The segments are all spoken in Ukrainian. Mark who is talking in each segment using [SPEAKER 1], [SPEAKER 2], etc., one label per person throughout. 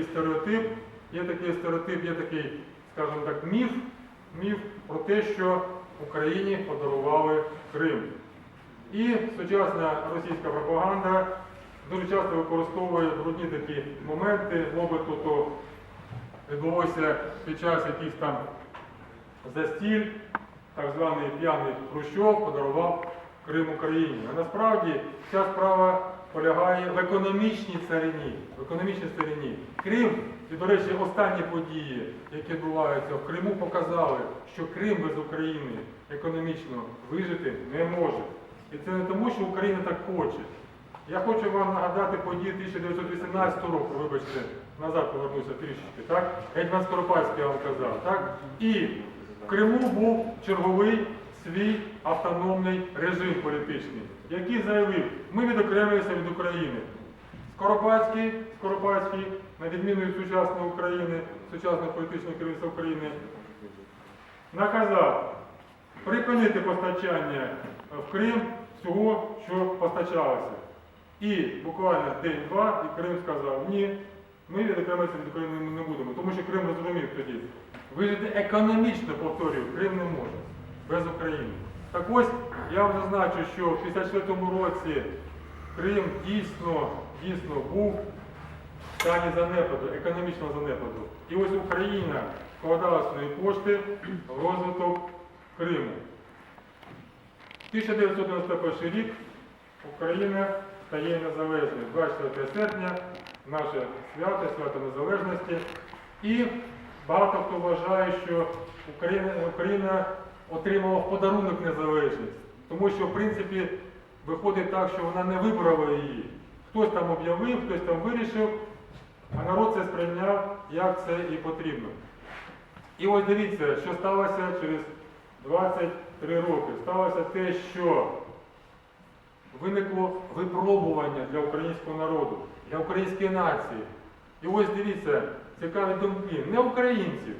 [SPEAKER 1] такий стереотип, є такий стереотип, є такий, скажімо так, міф, міф про те, що Україні подарували Крим. І сучасна російська пропаганда дуже часто використовує брудні такі моменти, мовито то відбулося під час якихось там застіль, так званий п'яний Хрущов подарував Крим Україні. А насправді ця справа полягає в економічній царині. В економічній царині. Крим, і, до речі, останні події, які відбуваються в Криму, показали, що Крим без України економічно вижити не може. І це не тому, що Україна так хоче. Я хочу вам нагадати події 1918 року, вибачте, назад повернуся трішечки, так? Гетьман Скоропадський я вам казав, так? І в Криму був черговий свій автономний режим політичний, який заявив, ми відокремилися від України. Скоропадський, Скоропадський, на відміну від сучасної України, сучасного політичного керівництва України, наказав припинити постачання в Крим всього, що постачалося. І буквально день-два, і Крим сказав, ні, ми відокремитися від України не будемо, тому що Крим розумів тоді. Вижити економічно, повторюю, Крим не може без України. Так ось я вам зазначу, що в 54-му році Крим дійсно, дійсно був в стані занепаду, економічного занепаду. І ось Україна вкладала свої кошти в розвиток Криму. 1991 рік Україна стає незалежною. 24 серпня наше свято, свято незалежності. І багато хто вважає, що Україна, Україна отримала в подарунок незалежність. Тому що, в принципі, виходить так, що вона не вибрала її. Хтось там об'явив, хтось там вирішив, а народ це сприйняв, як це і потрібно. І ось дивіться, що сталося через 23 роки. Сталося те, що виникло випробування для українського народу, для української нації. І ось дивіться, цікаві думки не українців,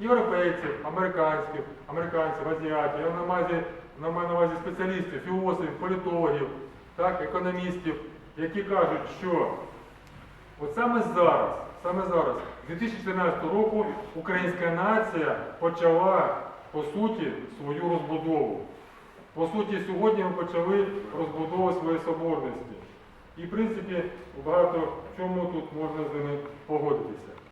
[SPEAKER 1] європейців, американських, американців, азіатів, я на маю на увазі спеціалістів, філософів, політологів, так, економістів, які кажуть, що От саме зараз, саме зараз, з 2014 року, українська нація почала, по суті, свою розбудову. По суті, сьогодні ми почали розбудову своєї соборності. І, в принципі, багато в чому тут можна з ними погодитися.